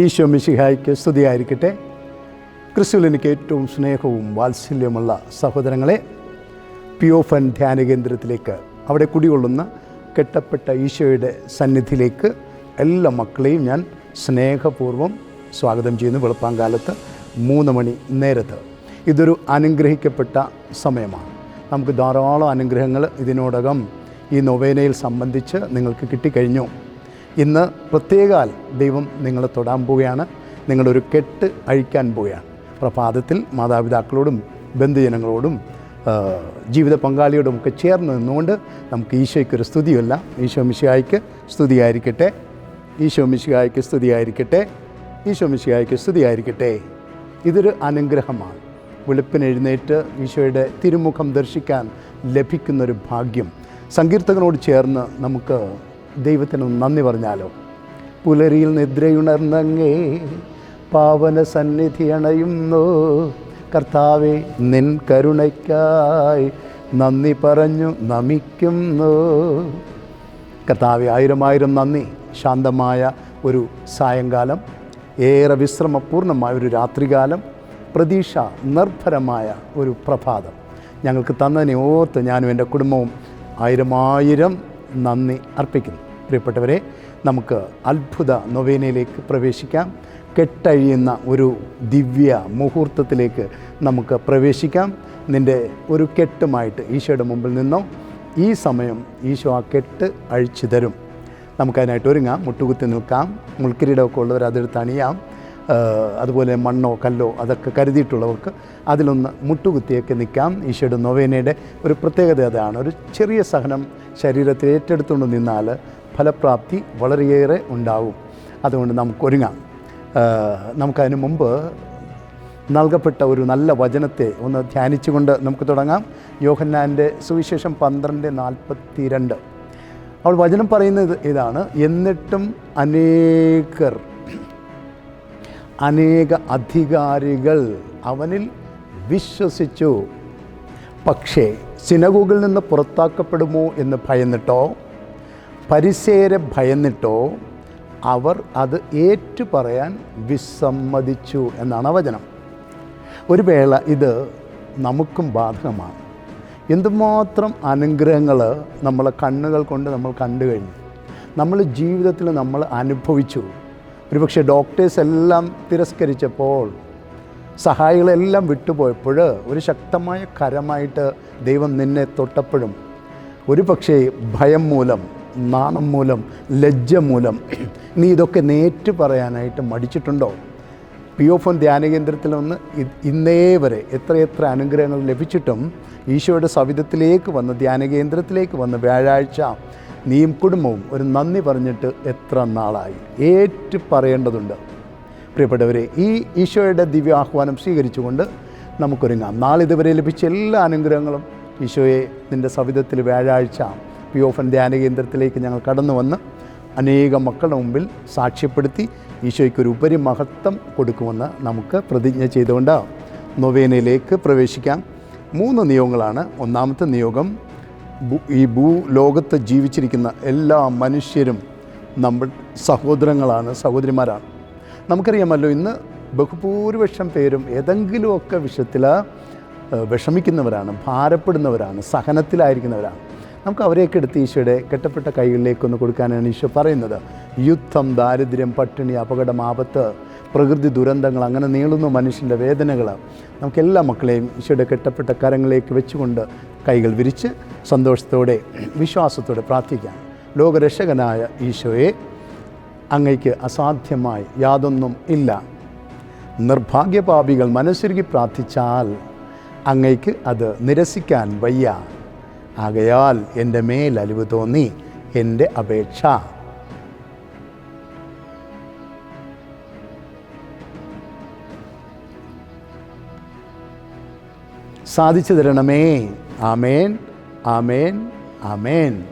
ഈശോ മിശിഹായ്ക്ക് സ്തുതിയായിരിക്കട്ടെ. ക്രിസ്തുവിൽ എനിക്ക് ഏറ്റവും സ്നേഹവും വാത്സല്യമുള്ള സഹോദരങ്ങളെ പിയോഫൻ ധ്യാന കേന്ദ്രത്തിലേക്ക് അവിടെ കുടികൊള്ളുന്ന കെട്ടപ്പെട്ട ഈശോയുടെ സന്നിധിയിലേക്ക് എല്ലാ മക്കളെയും ഞാൻ സ്നേഹപൂർവം സ്വാഗതം ചെയ്യുന്നു വെളുപ്പാങ്കാലത്ത് മൂന്ന് മണി നേരത്ത്. ഇതൊരു അനുഗ്രഹിക്കപ്പെട്ട സമയമാണ്. നമുക്ക് ധാരാളം അനുഗ്രഹങ്ങൾ ഇതിനോടകം ഈ നൊവേനയിൽ സംബന്ധിച്ച് നിങ്ങൾക്ക് കിട്ടിക്കഴിഞ്ഞു. ഇന്ന് പ്രത്യേകാൽ ദൈവം നിങ്ങളെ തൊടാൻ പോവുകയാണ്. നിങ്ങളൊരു കെട്ട് അഴിക്കാൻ പോവുകയാണ്. പ്രഭാതത്തിൽ മാതാപിതാക്കളോടും ബന്ധുജനങ്ങളോടും ജീവിത പങ്കാളിയോടും ഒക്കെ ചേർന്ന് നിന്നുകൊണ്ട് നമുക്ക് ഈശോയ്ക്കൊരു സ്തുതിയല്ല ഈശോ മിശിഹായ്ക്ക് സ്തുതിയായിരിക്കട്ടെ. ഈശോ മിശിഹായ്ക്ക് സ്തുതിയായിരിക്കട്ടെ. ഈശോ മിശിഹായ്ക്ക് സ്തുതിയായിരിക്കട്ടെ. ഇതൊരു അനുഗ്രഹമാണ്. വെളുപ്പിന് എഴുന്നേറ്റ് ഈശോയുടെ തിരുമുഖം ദർശിക്കാൻ ലഭിക്കുന്നൊരു ഭാഗ്യം. സങ്കീർത്തകനോട് ചേർന്ന് നമുക്ക് ദൈവത്തിന് നന്ദി പറഞ്ഞാലോ? പുലരിയിൽ നിദ്രയുണർന്നങ്ങേ പാവന സന്നിധി അണയുന്നു. കർത്താവെ നിൻ കരുണയ്ക്കായി നന്ദി പറഞ്ഞു നമിക്കുന്നു. കർത്താവെ ആയിരം ആയിരം നന്ദി. ശാന്തമായ ഒരു സായങ്കാലം ഏറെ വിശ്രമപൂർണമായ ഒരു രാത്രികാലം പ്രതീക്ഷ നിർഭരമായ ഒരു പ്രഭാതം ഞങ്ങൾക്ക് തന്നതിനെ ഓർത്ത് ഞാനും എന്റെ കുടുംബവും ആയിരം ആയിരം നന്ദി അർപ്പിക്കുന്നു. പ്രിയപ്പെട്ടവരെ നമുക്ക് അത്ഭുത നൊവേനയിലേക്ക് പ്രവേശിക്കാം. കെട്ടഴിയുന്ന ഒരു ദിവ്യ മുഹൂർത്തത്തിലേക്ക് നമുക്ക് പ്രവേശിക്കാം. നിന്റെ ഒരു കെട്ടുമായിട്ട് ഈശോയുടെ മുമ്പിൽ നിന്നോ ഈ സമയം ഈശോ ആ കെട്ട് അഴിച്ചു തരും. നമുക്കതിനായിട്ട് ഒരുങ്ങാം. മുട്ടുകുത്തി നിൽക്കാം. മുൾക്കിരീടമൊക്കെ ഉള്ളവർ അതെടുത്ത് അണിയാം. അതുപോലെ മണ്ണോ കല്ലോ അതൊക്കെ കരുതിയിട്ടുള്ളവർക്ക് അതിലൊന്ന് മുട്ടുകുത്തിയൊക്കെ നിൽക്കാം. ഈശോയുടെ നൊവേനയുടെ ഒരു പ്രത്യേകത അതാണ്. ഒരു ചെറിയ സഹനം ശരീരത്തിൽ ഏറ്റെടുത്തുകൊണ്ട് നിന്നാൽ ഫലപ്രാപ്തി വളരെയേറെ ഉണ്ടാവും. അതുകൊണ്ട് നമുക്ക് ഒരുങ്ങാം. നമുക്കതിനു നമുക്കതിന് മുമ്പ് നൽകപ്പെട്ട ഒരു നല്ല വചനത്തെ ഒന്ന് ധ്യാനിച്ചുകൊണ്ട് നമുക്ക് തുടങ്ങാം. യോഹന്നാന്റെ സുവിശേഷം പന്ത്രണ്ട് നാൽപ്പത്തി രണ്ട് അവൾ വചനം പറയുന്നത് ഇതാണ്. എന്നിട്ടും അനേകർ അനേക അധികാരികൾ അവനിൽ വിശ്വസിച്ചു. പക്ഷേ സിനഗോഗിൽ നിന്ന് പുറത്താക്കപ്പെടുമോ എന്ന് ഭയന്നിട്ടോ പരിസേരെ ഭയന്നിട്ടോ അവർ അത് ഏറ്റു പറയാൻ വിസമ്മതിച്ചു എന്നാണ് വചനം. ഒരു വേള ഇത് നമുക്കും ബാധകമാണ്. എന്തുമാത്രം അനുഗ്രഹങ്ങൾ നമ്മളെ കണ്ണുകൾ കൊണ്ട് നമ്മൾ കണ്ടു കഴിഞ്ഞു. നമ്മൾ ജീവിതത്തിൽ നമ്മൾ അനുഭവിച്ചു. ഒരുപക്ഷെ ഡോക്ടേഴ്സ് എല്ലാം തിരസ്കരിച്ചപ്പോൾ സഹായികളെല്ലാം വിട്ടുപോയപ്പോൾ ഒരു ശക്തമായ കരമായിട്ട് ദൈവം നിന്നെ തൊട്ടപ്പോഴും ഒരു പക്ഷേ ഭയം മൂലം നാണം മൂലം ലജ്ജ മൂലം നീ ഇതൊക്കെ നേറ്റ് പറയാനായിട്ട് മടിച്ചിട്ടുണ്ടോ? പി ഒ ഫോൺ ധ്യാനകേന്ദ്രത്തിൽ വന്ന് ഇന്നേ വരെ എത്രയെത്ര അനുഗ്രഹങ്ങൾ ലഭിച്ചിട്ടും ഈശോയുടെ സവിധത്തിലേക്ക് വന്ന് ധ്യാനകേന്ദ്രത്തിലേക്ക് വന്ന് വ്യാഴാഴ്ച നീയും കുടുംബവും ഒരു നന്ദി പറഞ്ഞിട്ട് എത്ര നാളായി? ഏറ്റു പറയേണ്ടതുണ്ട്. പ്രിയപ്പെട്ടവരെ ഈ ഈശോയുടെ ദിവ്യ ആഹ്വാനം സ്വീകരിച്ചുകൊണ്ട് നമുക്കൊരുങ്ങാം. നാളിതുവരെ ലഭിച്ച എല്ലാ അനുഗ്രഹങ്ങളും ഈശോയെ നിന്റെ സവിധത്തിൽ വ്യാഴാഴ്ച പി ഓഫൻ ധ്യാന കേന്ദ്രത്തിലേക്ക് ഞങ്ങൾ കടന്നു വന്ന് അനേകം മക്കളുടെ മുമ്പിൽ സാക്ഷ്യപ്പെടുത്തി ഈശോയ്ക്കൊരു ഉപരി മഹത്വം കൊടുക്കുമെന്ന് നമുക്ക് പ്രതിജ്ഞ ചെയ്തുകൊണ്ട്. നൊവേനയിലേക്ക് പ്രവേശിക്കാം. മൂന്ന് നിയോഗങ്ങളാണ്. ഒന്നാമത്തെ നിയോഗം ഈ ഭൂലോകത്ത് ജീവിച്ചിരിക്കുന്ന എല്ലാ മനുഷ്യരും നമ്മൾ സഹോദരങ്ങളാണ് സഹോദരിമാരാണ്. നമുക്കറിയാമല്ലോ ഇന്ന് ബഹുഭൂരിപക്ഷം പേരും ഏതെങ്കിലുമൊക്കെ വിഷയത്തിൽ വിഷമിക്കുന്നവരാണ് ഭാരപ്പെടുന്നവരാണ് സഹനത്തിലായിരിക്കുന്നവരാണ്. നമുക്ക് അവരെയൊക്കെ എടുത്ത് ഈശോയുടെ കെട്ടപ്പെട്ട കൈകളിലേക്കൊന്ന് കൊടുക്കാനാണ് ഈശോ പറയുന്നത്. യുദ്ധം ദാരിദ്ര്യം പട്ടിണി അപകടം ആപത്ത് പ്രകൃതി ദുരന്തങ്ങൾ അങ്ങനെ നീളുന്ന മനുഷ്യന്റെ വേദനകൾ നമുക്ക് എല്ലാ മക്കളെയും ഈശോയുടെ കെട്ടപ്പെട്ട കരങ്ങളിലേക്ക് വെച്ചുകൊണ്ട് കൈകൾ വിരിച്ച് സന്തോഷത്തോടെ വിശ്വാസത്തോടെ പ്രാർത്ഥിക്കാം. ലോകരക്ഷകനായ ഈശോയെ അങ്ങയ്ക്ക് അസാധ്യമായി യാതൊന്നും ഇല്ല. നിർഭാഗ്യപാപികൾ മനസ്സുരുകി പ്രാർത്ഥിച്ചാൽ അങ്ങയ്ക്ക് അത് നിരസിക്കാൻ വയ്യ. ആകയാൽ എന്റെ മേൽ തോന്നി എന്റെ അപേക്ഷ സാധിച്ചു തരണമേ. ആമേൻ ആമേൻ ആമേൻ.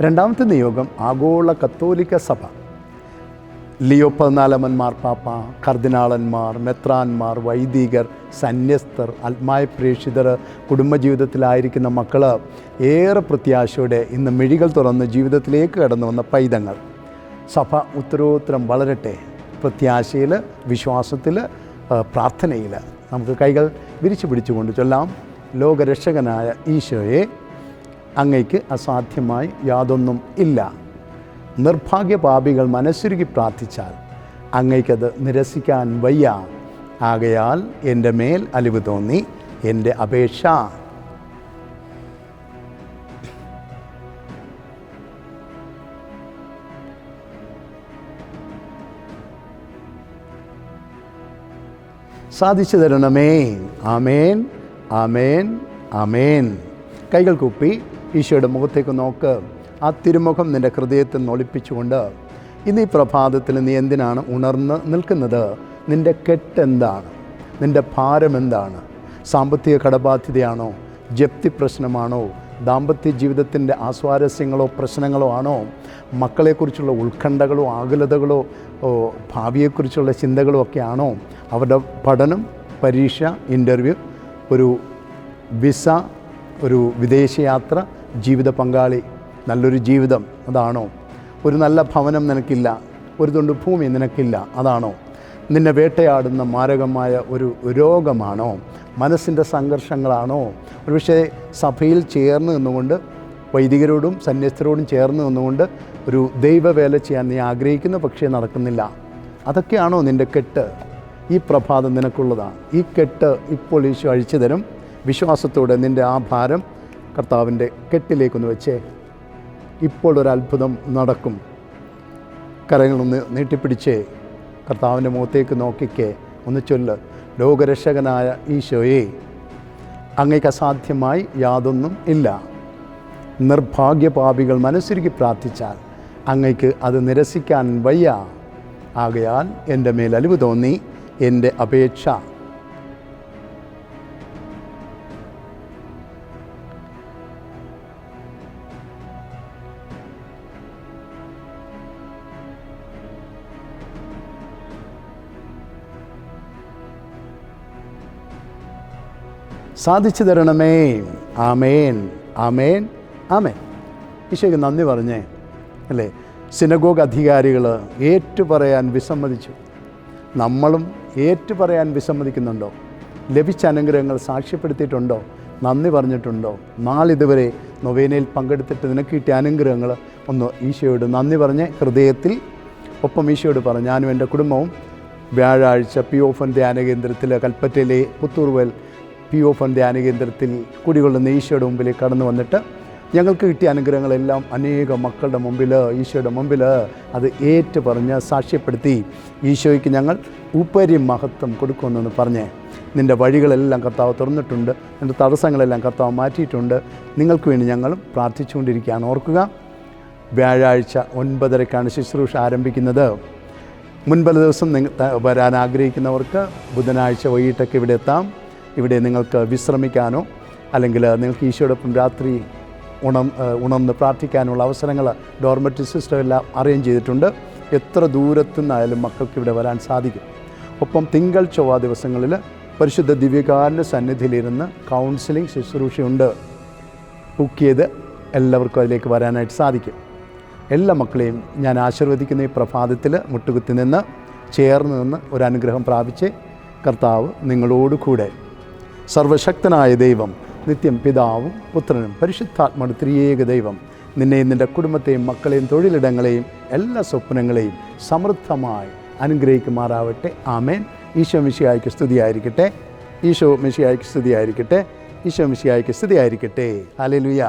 രണ്ടാമത്തെ നിയോഗം ആഗോള കത്തോലിക്ക സഭ. ലിയോ പതിനാലമൻ പാപ്പ കർദിനാളന്മാർ മെത്രാന്മാർ വൈദികർ സന്യസ്തർ ആത്മായ പ്രേക്ഷിതർ കുടുംബജീവിതത്തിലായിരിക്കുന്ന മക്കൾ ഏറെ പ്രത്യാശയോടെ ഇന്ന് മിഴികൾ തുറന്ന് ജീവിതത്തിലേക്ക് കടന്നു വന്ന പൈതങ്ങൾ. സഭ ഉത്തരോത്തരം വളരട്ടെ. പ്രത്യാശയിൽ വിശ്വാസത്തിൽ പ്രാർത്ഥനയിൽ നമുക്ക് കൈകൾ വിരിച്ചു പിടിച്ചുകൊണ്ട് ചൊല്ലാം. ലോകരക്ഷകനായ ഈശോയെ അങ്ങയ്ക്ക് അസാധ്യമായി യാതൊന്നും ഇല്ല. നിർഭാഗ്യപാപികൾ മനസ്സുരുകി പ്രാർത്ഥിച്ചാൽ അങ്ങയ്ക്കത് നിരസിക്കാൻ വയ്യ. ആകയാൽ എന്റെ മേൽ അലിവ് തോന്നി എന്റെ അപേക്ഷ സാധിച്ചു തരണമേ ആമേൻ ആമേൻ ആമേൻ. കൈകൾ കൂപ്പി ഈശോയുടെ മുഖത്തേക്ക് നോക്ക്. ആ തിരുമുഖം നിന്റെ ഹൃദയത്തിൽ നിന്ന് ഒളിപ്പിച്ചുകൊണ്ട് ഇന്ന് ഈ പ്രഭാതത്തിൽ നീ എന്തിനാണ് ഉണർന്ന് നിൽക്കുന്നത്? നിന്റെ കെട്ടെന്താണ്? നിന്റെ ഭാരം എന്താണ് സാമ്പത്തിക കടബാധ്യതയാണോ? ജപ്തി പ്രശ്നമാണോ? ദാമ്പത്യ ജീവിതത്തിന്റെ ആസ്വാരസ്യങ്ങളോ പ്രശ്നങ്ങളോ ആണോ മക്കളെക്കുറിച്ചുള്ള ഉത്കണ്ഠകളോ ആകുലതകളോ ഭാവിയെക്കുറിച്ചുള്ള ചിന്തകളോ ഒക്കെ ആണോ അവരുടെ പഠനം പരീക്ഷ ഇന്റർവ്യൂ ഒരു വിസ ഒരു വിദേശയാത്ര ജീവിത പങ്കാളി നല്ലൊരു ജീവിതം അതാണോ? ഒരു നല്ല ഭവനം നിനക്കില്ല ഒരു തുണ്ട് ഭൂമി നിനക്കില്ല അതാണോ? നിന്നെ വേട്ടയാടുന്ന മാരകമായ ഒരു രോഗമാണോ? മനസ്സിന്റെ സംഘർഷങ്ങളാണോ? ഒരുപക്ഷെ സഭയിൽ ചേർന്ന് നിന്നുകൊണ്ട് വൈദികരോടും സന്യസ്തരോടും ചേർന്ന് നിന്നുകൊണ്ട് ഒരു ദൈവവേല ചെയ്യാൻ നീ ആഗ്രഹിക്കുന്നു പക്ഷേ നടക്കുന്നില്ല. അതൊക്കെയാണോ നിന്റെ കെട്ട്? ഈ പ്രഭാതം നിനക്കുള്ളതാണ് ഈ കെട്ട് ഇപ്പോൾ ഈശോ അഴിച്ചു തരും വിശ്വാസത്തോടെ നിന്റെ ആ ഭാരം കർത്താവിന്റെ കെട്ടിലേക്കൊന്ന് വെച്ചേ. ഇപ്പോൾ ഒരു അത്ഭുതം നടക്കും. കരങ്ങളൊന്ന് നീട്ടിപ്പിടിച്ചേ. കർത്താവിന്റെ മുഖത്തേക്ക് നോക്കിക്കേ. ഒന്ന് ചൊല്ല്. ലോകരക്ഷകനായ ഈശോയെ അങ്ങേക്ക് അസാധ്യമായി യാതൊന്നും ഇല്ല. നിർഭാഗ്യപാപികൾ മനസ്സുരുക്കി പ്രാർത്ഥിച്ചാൽ അങ്ങയ്ക്ക് അത് നിരസിക്കാൻ വയ്യ. ആകയാൽ എന്റെ മേൽ അലിവ് തോന്നി എന്റെ അപേക്ഷ സാധിച്ചു തരണമേ. ആമേൻ. ആമേൻ. ആമേൻ. ഈശോയ്ക്ക് നന്ദി പറഞ്ഞേ അല്ലേ? സിനഗോഗ് അധികാരികൾ ഏറ്റുപറയാൻ വിസമ്മതിച്ചു. നമ്മളും ഏറ്റുപറയാൻ വിസമ്മതിക്കുന്നുണ്ടോ? ലഭിച്ച അനുഗ്രഹങ്ങൾ സാക്ഷ്യപ്പെടുത്തിയിട്ടുണ്ടോ? നന്ദി പറഞ്ഞിട്ടുണ്ടോ? നാളിതുവരെ നൊവേനയിൽ പങ്കെടുത്തിട്ട് നിനക്ക് കിട്ടിയ അനുഗ്രഹങ്ങൾ ഒന്ന് ഈശോയോട് നന്ദി പറഞ്ഞ് ഹൃദയത്തിൽ ഒപ്പം ഈശോയോട് പറഞ്ഞു. ഞാനും എന്റെ കുടുംബവും വ്യാഴാഴ്ച പി ഓഫൻ ധ്യാന കൽപ്പറ്റയിലെ പുത്തൂർവൽ പി ഓഫൻ ധ്യാന കേന്ദ്രത്തിൽ കുടികൊള്ളുന്ന ഈശോയുടെ മുമ്പിൽ കടന്നു വന്നിട്ട് ഞങ്ങൾക്ക് കിട്ടിയ അനുഗ്രഹങ്ങളെല്ലാം അനേകം മക്കളുടെ മുമ്പിൽ ഈശോയുടെ മുമ്പിൽ അത് ഏറ്റു പറഞ്ഞ് സാക്ഷ്യപ്പെടുത്തി. ഈശോയ്ക്ക് ഞങ്ങൾ ഉപരി മഹത്വം കൊടുക്കുമെന്ന് പറഞ്ഞ്. നിന്റെ വഴികളെല്ലാം കർത്താവ് തുറന്നിട്ടുണ്ട് നിന്റെ തടസ്സങ്ങളെല്ലാം കർത്താവ് മാറ്റിയിട്ടുണ്ട്. നിങ്ങൾക്ക് വേണ്ടി ഞങ്ങളും പ്രാർത്ഥിച്ചുകൊണ്ടിരിക്കുകയാണ്. ഓർക്കുക വ്യാഴാഴ്ച ഒൻപതരക്കാണ് ശുശ്രൂഷ ആരംഭിക്കുന്നത്. മുൻപല ദിവസം നിങ്ങൾ വരാൻ ആഗ്രഹിക്കുന്നവർക്ക് ബുധനാഴ്ച വൈകിട്ടൊക്കെ ഇവിടെ എത്താം. ഇവിടെ നിങ്ങൾക്ക് വിശ്രമിക്കാനോ അല്ലെങ്കിൽ നിങ്ങൾക്ക് ഈശോടൊപ്പം രാത്രി ഉണം ഉണർന്ന് പ്രാർത്ഥിക്കാനുള്ള അവസരങ്ങൾ ഡോർമെറ്ററി സിസ്റ്റം എല്ലാം അറേഞ്ച് ചെയ്തിട്ടുണ്ട്. എത്ര ദൂരത്തു നിന്നായാലും മക്കൾക്ക് ഇവിടെ വരാൻ സാധിക്കും. ഒപ്പം തിങ്കൾ ചൊവ്വ ദിവസങ്ങളിൽ പരിശുദ്ധ ദിവ്യകാരന്റെ സന്നിധിയിലിരുന്ന് കൗൺസിലിംഗ് ശുശ്രൂഷയുണ്ട്. ബുക്ക് ചെയ്ത് എല്ലാവർക്കും അതിലേക്ക് വരാനായിട്ട് സാധിക്കും. എല്ലാ മക്കളെയും ഞാൻ ആശീർവദിക്കുന്ന ഈ പ്രഭാതത്തിൽ മുട്ടുകുത്തി നിന്ന് ചേർന്ന് നിന്ന് ഒരു അനുഗ്രഹം പ്രാപിച്ച് കർത്താവ് നിങ്ങളോട് കൂടെ സർവശക്തനായ ദൈവം നിത്യം പിതാവും പുത്രനും പരിശുദ്ധാത്മയുടെ ത്രിയേക ദൈവം. നിന്നെയും നിന്റെ കുടുംബത്തെയും മക്കളെയും തൊഴിലിടങ്ങളെയും എല്ലാ സ്വപ്നങ്ങളെയും സമൃദ്ധമായി അനുഗ്രഹിക്കുമാറാവട്ടെ. ആമേൻ. ഈശോ മിശിയായിക്ക് സ്തുതിയായിരിക്കട്ടെ. ഈശോ മിശിയായിക്ക് സ്തുതിയായിരിക്കട്ടെ. ഈശോ മിശിയായിക്ക് സ്തുതിയായിരിക്കട്ടെ. ഹല്ലേലൂയ.